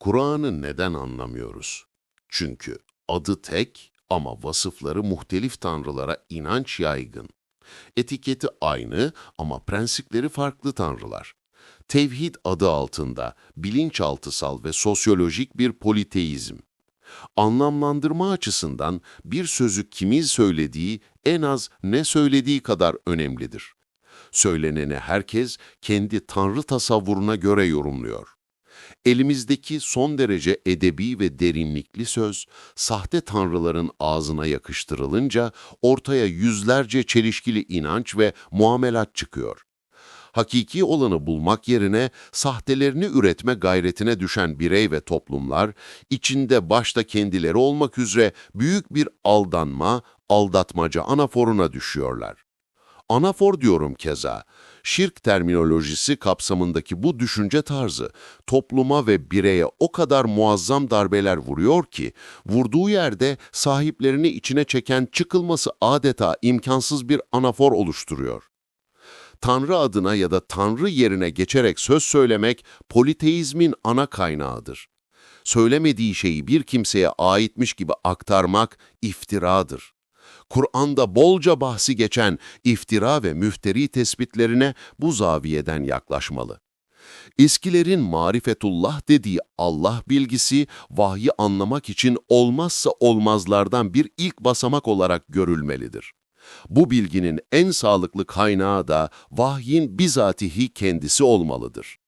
Kur'an'ı neden anlamıyoruz? Çünkü adı tek ama vasıfları muhtelif tanrılara inanç yaygın. Etiketi aynı ama prensipleri farklı tanrılar. Tevhid adı altında bilinçaltısal ve sosyolojik bir politeizm. Anlamlandırma açısından bir sözü kimin söylediği en az ne söylediği kadar önemlidir. Söyleneni herkes kendi tanrı tasavvuruna göre yorumluyor. Elimizdeki son derece edebi ve derinlikli söz, sahte tanrıların ağzına yakıştırılınca ortaya yüzlerce çelişkili inanç ve muamelat çıkıyor. Hakiki olanı bulmak yerine sahtelerini üretme gayretine düşen birey ve toplumlar, içinde başta kendileri olmak üzere büyük bir aldanma, aldatmaca anaforuna düşüyorlar. Anafor diyorum keza. Şirk terminolojisi kapsamındaki bu düşünce tarzı topluma ve bireye o kadar muazzam darbeler vuruyor ki vurduğu yerde sahiplerini içine çeken çıkılması adeta imkansız bir anafor oluşturuyor. Tanrı adına ya da Tanrı yerine geçerek söz söylemek politeizmin ana kaynağıdır. Söylemediği şeyi bir kimseye aitmiş gibi aktarmak iftiradır. Kur'an'da bolca bahsi geçen iftira ve müfteri tespitlerine bu zaviyeden yaklaşmalı. Eskilerin marifetullah dediği Allah bilgisi, vahyi anlamak için olmazsa olmazlardan bir ilk basamak olarak görülmelidir. Bu bilginin en sağlıklı kaynağı da vahyin bizatihi kendisi olmalıdır.